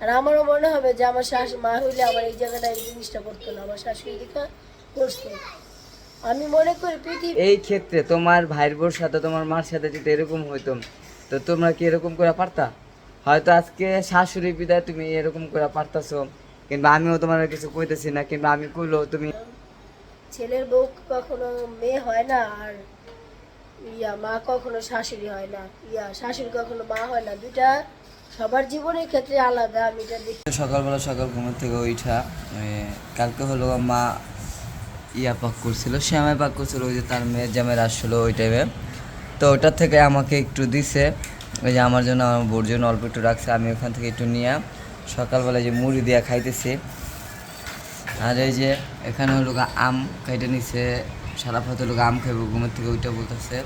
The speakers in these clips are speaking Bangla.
আর আমারও মনে হবে যে আমার শাশ মা হইলে আমার এই জায়গাটা এই জিনিসটা করতো না আমার শাশুড়ি দেখা করছে আমি মনে করি পৃথিবী এই ক্ষেত্রে তোমার ভাইয়ের বোর সাথে তোমার মার সাথে যদি এরকম হইতো তো তোমরা কি এরকম করে পারতা? হয়তো আজকে শাশুড়ি বিদায় তুমি এরকম করে পারতাছো কিংবা আমিও তোমার কিছু কইতেছি না কিংবা আমি কইলো তুমি ছেলের বউ কখনো মেয়ে হয় না আর ইয়া মা কখনো শাশুড়ি হয় না। ইয়া শাশুড়ি কখনো মা হয় না দুটা সবার জীবনের ক্ষেত্রে আলাদা, আমি সকালবেলা সকাল ঘুমের থেকে ওইটা কালকে হলো মা ইয়া পাক করছিল শ্যামাই পাক করছিল, ওই যে তার মেয়ের জামের আসছিল ওই টাইমে তো ওটার থেকে আমাকে একটু দিছে, ওই যে আমার জন্য, আমার বোর জন্য অল্প একটু রাখছে, আমি ওখান থেকে একটু নিয়ে সকালবেলা যে মুড়ি দিয়া খাইতেছি। আর এই যে এখানে হলো আম খাইতে নিছে, সারা ফাতে হলো আম খাইবো, ঘুমের থেকে ওইটা বলতেছে।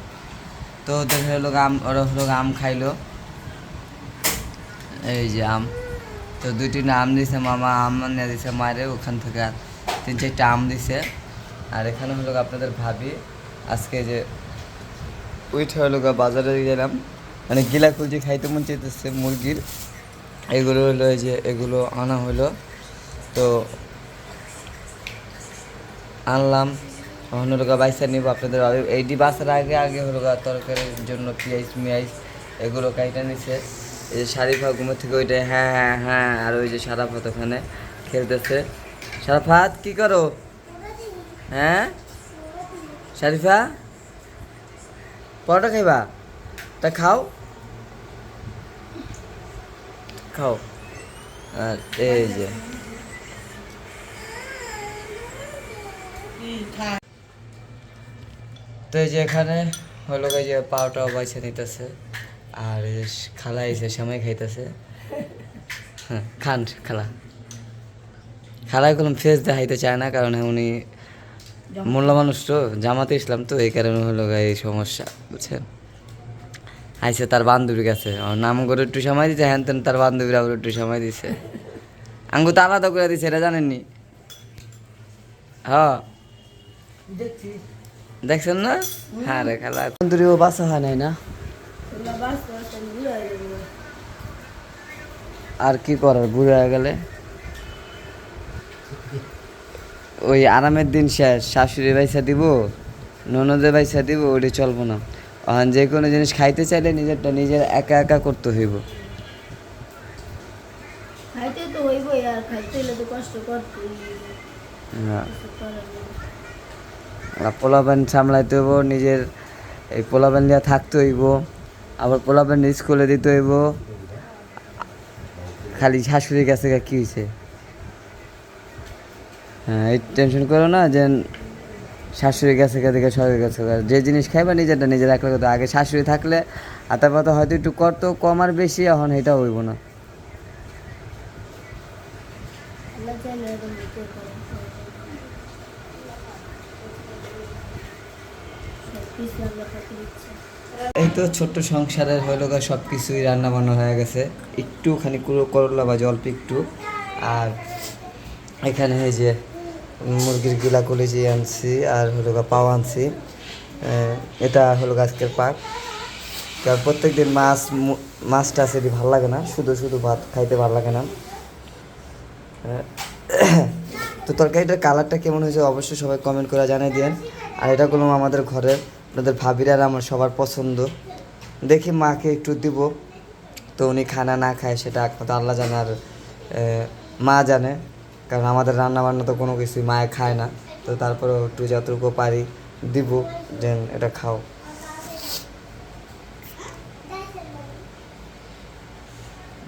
তো দেখে হলো আম, ওরা হলো আম খাইলো। এই যে আম। তো দুই তিনটা আম দিছে, মামা আম নিয়ে দিছে, মায়ের ওখান থেকে আর তিন চারটা আম দিছে। আর এখানে হলো আপনাদের ভাবি, আজকে যে উইঠে হলো বাজারে গেলাম মানে গিলা কুলজি খাইতে মন চাইতেছে, মুরগির। এগুলো হলো এই যে, এগুলো আনা হলো। তো আনলাম। এখন হলো বাইসা নিব আপনাদের এইটি বাসার আগে আগে হলো তরকারির জন্য পেঁয়াজ, মিয়াজ এগুলো কাইটা নিছে। এই যে শারিফা ঘুমের থেকে ওইটা হ্যাঁ হ্যাঁ হ্যাঁ আর ওই যে সারাফাত ওখানে খেলতেছে। সারাফাত কি করো? হ্যাঁ? শারিফা পরোটা খাইবা? তা খাও। খাও। আর এই যে। তো এই যে এখানে হলো যে পাওটাও বাইছে নিতেছে। আর খালা এসে সময় খাইতেছে। হ্যাঁ খান খালা। খালায় কোনো ফেস দেখাইতে চায় না কারণ উনি মূল্য মানুষ তো জামাতে ইসলাম তো এই কারণে হলো এই সমস্যা বুঝছেন? আইসে তার বান্ধবীর কাছে আমার নাম করে একটু সময় দিছে হ্যান তেন তার বান্ধবীরা আবার একটু সময় দিছে। আঙ্গু তো আলাদা করে দিছে এটা জানেননি? হ্যাঁ। দেখছেন না? হ্যাঁ রে খালা। বান্ধবীও বাসা হয় নাই না? আর কি করার বুড়ো হয়ে গেলে? ওই আরামের দিন শেষ শাশুড়ি বাইসা দিব ননদে বাইসা দিব ওটি চলবো না। এখন যে কোনো জিনিস খাইতে চাইলে নিজেরটা নিজের একা একা করতে হইব। খাইতে তো হইবই আর খাইতে হলে তো কষ্ট করতেই কিছু করার নেই। আর পোলাপান সামলাইতে হইব নিজের এই পোলাপান নিয়ে থাকতে হইব। আবার পোলাপান স্কুলে দিতে হইব। খালি শাশুড়ির কাছে কি হয়েছে হ্যাঁ এই টেনশন করো না যে শাশুড়ির কাছে দেখে সবাই কাছে যে জিনিস খাইবা নিজেরটা নিজের একলা করতে আগে শাশুড়ি থাকলে আতা পাতা হয়তো একটু করতো, কম আর বেশি, এখন এটা হইব না। আল্লাহ চাইলে এই তো ছোট্ট সংসারের হইল গা সব কিছুই রান্না বান্না হয়ে গেছে। একটুখানি কুড়ো করলা বা অল্প একটু। আর এখানে এই যে মুরগির গিলা কলেজি আনছি, আর হলো পাও আনছি। এটা হলো আজকের পাক। কারণ প্রত্যেক দিন মাছ, মু- মাছটা সেটি ভালো লাগে না, শুধু শুধু ভাত খাইতে ভালো লাগে না। তো তরকারিটার কালারটা কেমন হয়েছে অবশ্যই সবাই কমেন্ট করে জানিয়ে দিন আর এটা করলাম আমাদের ঘরের আপনাদের ভাবিরা আর আমার সবার পছন্দ। দেখি মাকে একটু দিব। তো উনি খানা না খায় সেটা একমাত্র আল্লাহ জানে আর মা জানে। কারণ আমাদের রান্না বান্না তো কোনো কিছুই মায়ে খায় না। তো তারপরেও একটু যতটুকু পারি দিব, দেন এটা খাও।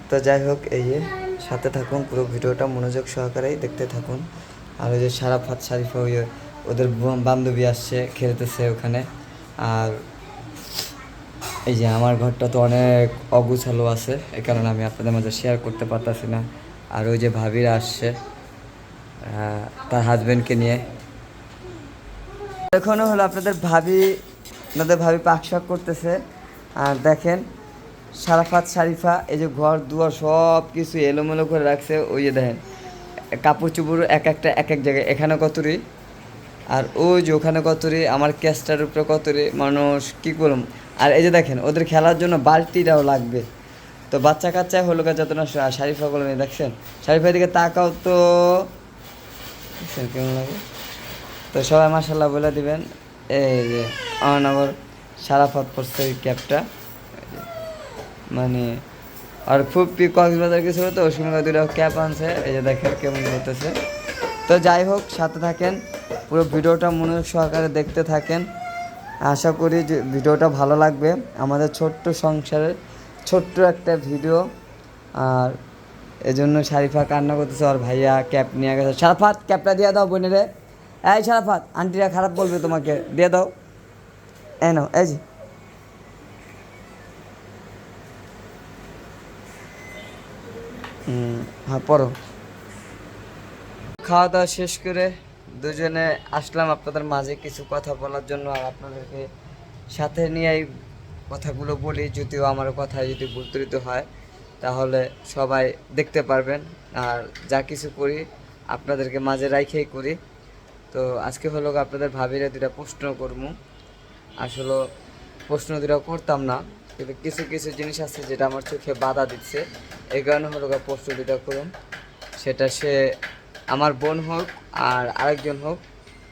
তো যাই হোক, এই যে সাথে থাকুন, পুরো ভিডিওটা মনোযোগ সহকারেই দেখতে থাকুন। আর ওই যে সারাফাত শারিফা ওই ওদের বান্ধবী আসছে, খেলতেছে ওখানে। আর এই যে আমার ঘরটা তো অনেক অগুছালো আছে, এই কারণে আমি আপনাদের মাঝে শেয়ার করতে পারতাছি না। আর ওই যে ভাবিরা আসছে তার হাজবেন্ডকে নিয়ে। এখনও হলো আপনাদের ভাবি আপনাদের ভাবি পাক শাক করতেছে। আর দেখেন, সারাফাত শারিফা এই যে ঘর, দুয়ার সব কিছু এলোমেলো করে রাখছে। ওই যে দেখেন, কাপড় চুপড় এক একটা, এক এক জায়গায়। এখানে কতরি? আর ওই যে ওখানে কতরি আমার ক্যাস্টার উপরে কতরি মানুষ, কি করুম? আর এই যে দেখেন, ওদের খেলার জন্য বালতিটাও লাগবে। তো বাচ্চা কাচ্চা, হলো যত না শারিফা নিয়ে দেখছেন? শারিফার দিকে তাকাও তো। কেমন লাগে? তো সবাই মাসাল্লাহ বলে দিবেন। এই যে আবার সারাফত পড়ছে ওই ক্যাবটা। মানে আর খুব কক্সবাজার কিছু তো, ওই সময় দুটো ক্যাব আনছে। এই যে দেখেন কেমন করতেছে তো যাই হোক, সাথে থাকেন। পুরো ভিডিওটা মনোযোগ সহকারে দেখতে থাকেন। আশা করি যে ভিডিওটা ভালো লাগবে। আমাদের ছোট্ট সংসারের ছোট্ট একটা ভিডিও। আর এজন্য শারিফা কান্না করতেছে, আর ভাইয়া ক্যাপ নিয়ে গেছে। সারাফাত, ক্যাপটা দিয়ে দাও বোনেরে এই সারাফাত, আন্টিরা খারাপ বলবে তোমাকে। দিয়ে দাও। এই নাও, এই যে। হ্যাঁ পড়ো খাওয়া দাওয়া শেষ করে দুজনে আসলাম আপনাদের মাঝে কিছু কথা বলার জন্য আর আপনাদেরকে সাথে নিয়েই কথাগুলো বলি, যদিও আমার কথা যদি ভুল হয়, তাহলে সবাই দেখতে পারবেন। আর যা কিছু করি, আপনাদেরকে মাঝে রাইখেই করি। তো আজকে হলো আপনাদের ভাবিরে দুটা প্রশ্ন করব। আসলে প্রশ্ন দুটা করতাম না, কিন্তু কিছু কিছু জিনিস আছে যেটা আমার চোখে বাধা দিচ্ছে। এই কারণে হলো প্রশ্ন দুটা করুন। সেটা সে আমার বোন হোক আর আরেকজন হোক,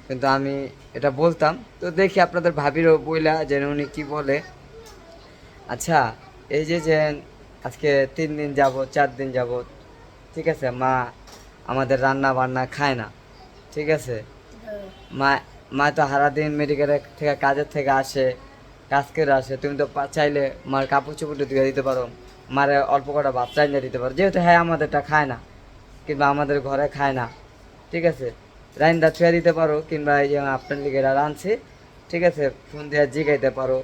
কিন্তু আমি এটা বলতাম। তো দেখি আপনাদের ভাবিরও বইলা যেন উনি কি বলে। আচ্ছা এই যে যে আজকে তিন দিন যাব চার দিন যাব ঠিক আছে, মা আমাদের রান্না বান্না খায় না, ঠিক আছে। মা মা তো সারাদিন মেডিকেলের থেকে, কাজের থেকে আসে, কাজ করে আসে। তুমি তো চাইলে মার কাপড় চোপড় ধুয়ে দিতে পারো, মারে অল্প কটা ভাত চাইলে দিতে পারো। যেহেতু হ্যাঁ আমাদেরটা খায় না। কিংবা আমাদের ঘরে খায় না। ঠিক আছে? রাইন্দা ছুঁয়ে দিতে পারো কিংবা এই যে আপনার লিগে রাঁধছি ঠিক আছে? ফোন দিয়ে জিগাইতে পারো।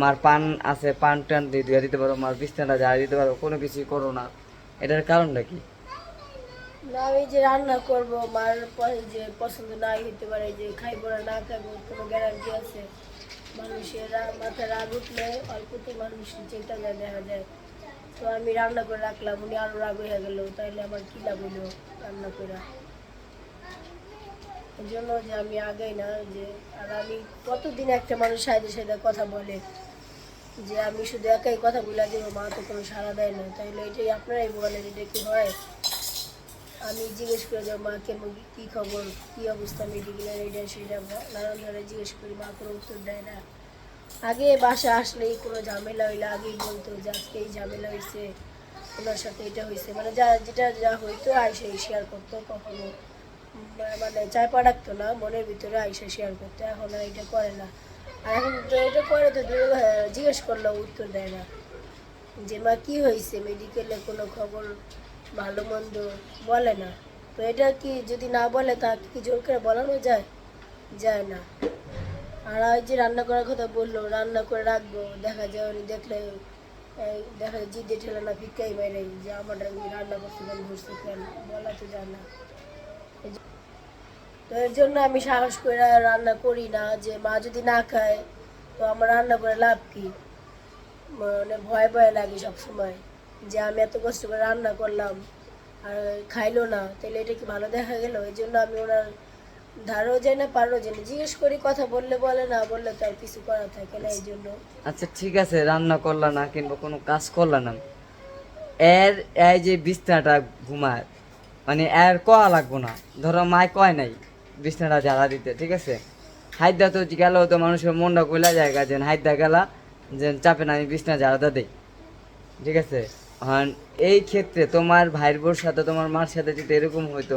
মার পান আছে, পান টান দিয়ে ধুয়ে দিতে পারো, মার বিছনাটা ঝাড়া দিতে পারো, কোনো কিছুই করো না। এটার কারণটা কি আমি যে রান্না করব, মার যে পছন্দ পারে যে খাইবো না না খাইবো, কোনো গ্যারান্টি আছে? মানুষের রাগ উঠলে অল্পতে মানুষ দেখা যায়। তো আমি রান্না করে রাখলাম, উনি আরও রাগ হয়ে গেল, তাইলে আমার কি লাভ হইল রান্না করে? এই জন্য যে আমি আগেই না, যে আর আমি কতদিন একটা মানুষ সাইডে সাইডে কথা বলে, যে আমি শুধু একাই কথা বলে দিব, মা তো কোনো সাড়া দেয় না, তাইলে এটাই আপনারাই বলেন, এটা কি হয়? আমি জিজ্ঞেস করে যাও মা কেমন কি খবর, কী অবস্থা মেডিকেলের এটা সেটা নানান ধরনের জিজ্ঞেস করি, মা কোনো উত্তর দেয় না। আগে বাসা আসলেই কোনো ঝামেলা হইলে আগেই বলতো যে আজকে এই ঝামেলা হয়েছে ওনার সাথে এটা হয়েছে মানে যা যেটা যা হইতো আয়সা শেয়ার করতো কখনো। মানে চায় পাঠাকতো না মনের ভিতরে আয়সা শেয়ার করতো এখন আর এটা করে না। আর এখন এটা করে তো হ্যাঁ, জিজ্ঞেস করলেও উত্তর দেয় না। যে মা কী হয়েছে মেডিকেলে কোনো খবর ভালো মন্দ? বলে না। তো এটা কি যদি না বলে তা কি জোর করে বলানো যায়? যায় না। আর ওই যে রান্না করার কথা বলল, রান্না করে রাখব, দেখা যায় উনি দেখলে দেখা যায় জিদে ঠেলে না ভিক্ষাই মেরে যে আমার রান্না করতে কেন ঘুরছে কেন? বলা তো যায় না। তো এর জন্য আমি সাহস করে রান্না করি না, যে মা যদি না খায়, তো আমার রান্না করে লাভ কি? মানে ভয় ভয় লাগে সব সময় যে আমি এত কষ্ট করে রান্না করলাম আর খাইলো না তাহলে এটা কি ভালো দেখা গেল? এই জন্য আমি ওনার ধারও যায় না পারও যায় না। জিজ্ঞেস করি কথা বললে বলে না বললে তো আর কিছু করা থাকে না এই জন্য আচ্ছা ঠিক আছে রান্না করলা না কিংবা কোনো কাজ করলা না। এর এই যে বিছনাটা ঘুমায় মানে এর কয়া লাগবো না। ধরো মায় কয় নাই বিছনাটা জ্বালা দিতে ঠিক আছে? হাইদা তো গেল তো মানুষের মনটা কইলা জায়গা যে হাইদা গেলা যে চাপে না আমি বিছনা জ্বালাতে দেই। ঠিক আছে? হন এই ক্ষেত্রে তোমার ভাইয়ের বোর সাথে তোমার মার সাথে যদি এরকম হইতো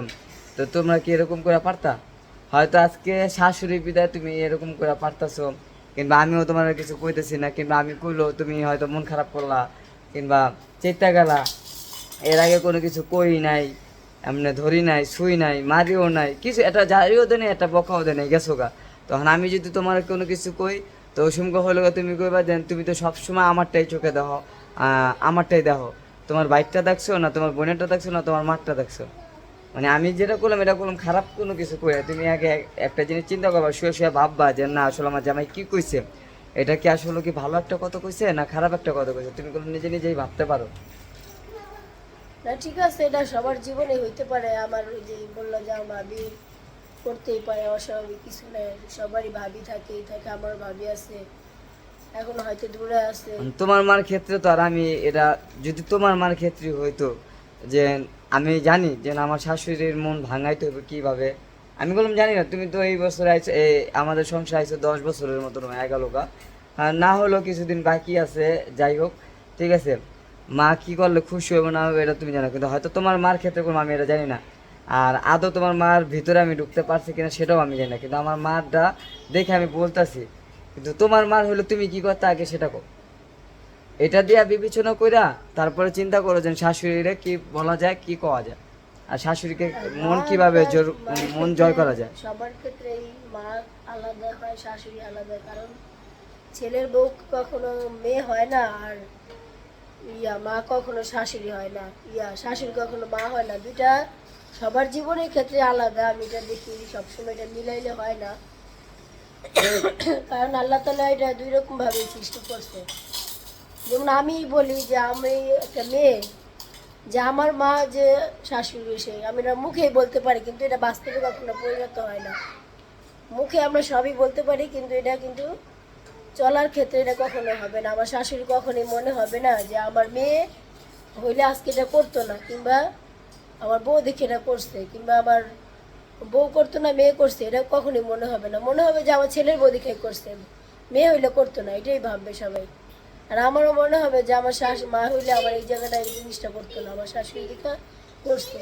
তো তোমরা কি এরকম করে পারতা? হয়তো আজকে শাশুড়ি বিদায় তুমি এরকম করে পারতাছো, কিংবা আমিও তোমার কিছু কইতেছি না, কিংবা আমি কইলো তুমি হয়তো মন খারাপ করলা, কিংবা চেতা গেলা। এর আগে কোনো কিছু কই নাই, এমনি ধরি নাই শুই নাই, মারিও নাই, কিছু এটা জারিও দেয় নাই একটা বকাও দেয় নাই গেছো গা। তখন আমি যদি তোমার কোনো কিছু কই, তো সময় হলো তুমি কইবা দেন, তুমি তো সবসময় আমারটাই চোখে দেখো আমারটাই দেখো। তোমার বাইকটা দেখছ না, তোমার বোনেরটা দেখছ না, তোমার মাঠটা দেখছ? মানে আমি যেটা করলাম এটা করলাম খারাপ কোনো কিছু করে। তুমি আগে একটা জিনিস চিন্তা করবা শুয়ে শুয়ে ভাববা যে না আসলে আমার জামাই কি কইছে? এটা কি আসলে কি ভালো একটা কথা কইছে না খারাপ একটা কথা কইছে? তুমি কোনো নিজে নিজেই ভাবতে পারো। না ঠিক আছে এটা সবার জীবনে হইতে পারে। আমার ওই যে বলল যে আমার ভাবি করতেই পারে অস্বাভাবিক কিছু নেই সবারই ভাবি থাকে থাকে আমার ভাবি আছে। এখন হয়তো দূরে আছে। তোমার মার ক্ষেত্রে তো আর আমি এটা যদি তোমার মার ক্ষেত্রে হইতো যে আমি জানি যে আমার শাশুড়ির মন ভাঙাইতে হবে কীভাবে? আমি বললাম, জানি না, তুমি তো এই বছর আইছো, এই আমাদের সংসার আইছো দশ বছরের মতন হয়ে না হলেও কিছুদিন বাকি আছে, যাই হোক, ঠিক আছে। মা কি করলে খুশি হবে না হবে এটা তুমি জানো, কিন্তু হয়তো তোমার মার ক্ষেত্রে কোনো আমি এটা জানি না। আর আদৌ তোমার মার ভিতরে আমি ঢুকতে পারছি কিনা সেটাও আমি জানি না, কিন্তু আমার মারটা দেখে আমি বলতাছি। কিন্তু তোমার মার হলে তুমি কি করতে আগে সেটা কো এটা দিয়া বিবেচনা কইরা তারপরে চিন্তা করো যে শাশুড়িরে কি বলা যায় কি কওয়া যায়। আর শাশুড়িকে মন কীভাবে মন জয় করা যায়। সবার ক্ষেত্রেই মা আলাদা হয় শাশুড়ি আলাদা কারণ ছেলের বউ কখনো মেয়ে হয় না আর ইয়া মা কখনো শাশুড়ি হয় না ইয়া শাশুড়ি কখনো মা হয় না। দুইটা সবার জীবনের ক্ষেত্রে আলাদা আমি এটা দেখি সবসময় এটা মিলাইলে হয় না। কারণ আল্লাহ তালা এটা দুই রকম ভাবে সৃষ্টি করছে। যেমন আমি বলি যে আমি একটা মেয়ে, যে আমার মা যে শাশুড়ি, সে আমি এটা মুখেই বলতে পারি, কিন্তু এটা বাস্তবে কখনো পরিণত হয় না। মুখে আমরা সবই বলতে পারি, কিন্তু এটা কিন্তু চলার ক্ষেত্রে এটা কখনো হবে না। আমার শাশুড়ি কখনোই মনে হবে না যে আমার মেয়ে হইলে আজকে এটা করতো না, কিংবা আমার বউ দেখে এটা করছে, কিংবা আমার বউ করতো না, মেয়ে করছে, এটা কখনোই মনে হবে না। মনে হবে যে আমার ছেলের বউ দেখে করছে, মেয়ে হইলে করতো না, এটাই ভাববে সবাই। আর আমারও মনে হবে যে আমার শাশ, মা হইলে আমার এই জায়গাটা এই জিনিসটা করতো না, আমার শাশুড়ি দেখা করছে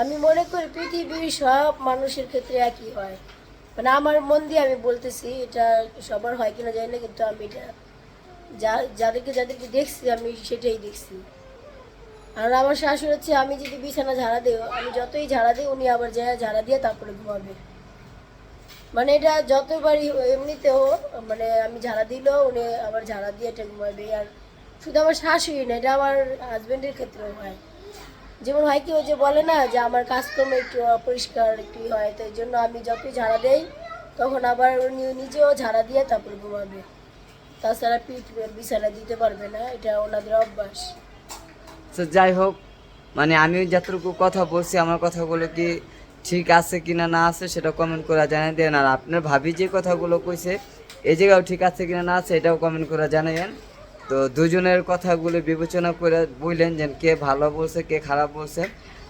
আমি মনে করি পৃথিবীর সব মানুষের ক্ষেত্রে একই হয়। মানে আমার মন দিয়ে আমি বলতেছি, এটা সবার হয় কিনা জানি না, কিন্তু আমি এটা যা, যাদেরকে যাদেরকে দেখছি, আমি সেটাই দেখছি। আর আমার শাশুড়ি হচ্ছে, আমি যদি বিছানা ঝাড়া দিই, আমি যতই ঝাড়া দিই, উনি আবার যায়, ঝাড়া দিয়ে তারপরে ঘুমাবে। মানে এটা যতবারই এমনিতেও মানে আমি ঝাড়া দিলেও উনি আবার ঝাড়া দিয়ে এটা ঘুমাবে আর শুধু আমার শাশুড়ি না, এটা আমার হাজব্যান্ডের ক্ষেত্রেও হয়। যেমন হয় কি, ওই যে বলে না যে আমার কাজকর্ম একটু অপরিষ্কার, একটু হয়, তো এই জন্য আমি যতই ঝাড়া দেই, তখন আবার নিজেও ঝাড়া দিয়ে তারপরে ঘুমাবে। তাছাড়া পিঠ বিছানা দিতে পারবে না, এটা ওনাদের অভ্যাস। তো যাই হোক মানে আমি যতটুকু কথা বলছি, আমার কথাগুলো কি ঠিক আছে কিনা না আছে সেটা কমেন্ট করে জানিয়ে দেন। আর আপনার ভাবি যে কথাগুলো কইছে এই জায়গাও ঠিক আছে কিনা না আছে এটাও কমেন্ট করে জানাইন তো দুজনের কথাগুলো বিবেচনা করে বললেন যে কে ভালো বলছে, কে খারাপ বলছে।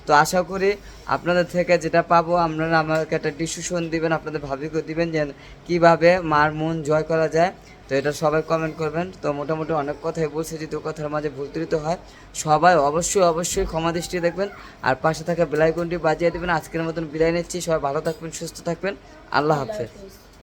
তো আশা করি আপনাদের থেকে যেটা পাবো, আপনারা আমাকে একটা ডিসিশন দিবেন, আপনাদের ভাবিকে দিবেন যে কীভাবে মার মন জয় করা যায়। তো এটা সবাই কমেন্ট করবেন। তো মোটামুটি অনেক কথাই বলছে যদি কথার মাঝে ভুল ত্রুটি হয়, সবাই অবশ্যই অবশ্যই ক্ষমা দৃষ্টি দেখবেন। আর পাশে থাকা বেলাইকনটি বাজিয়ে দেবেন। আজকের মতন বিদায় নিচ্ছি। সবাই ভালো থাকবেন, সুস্থ থাকবেন। আল্লাহ হাফেজ হাফেজ।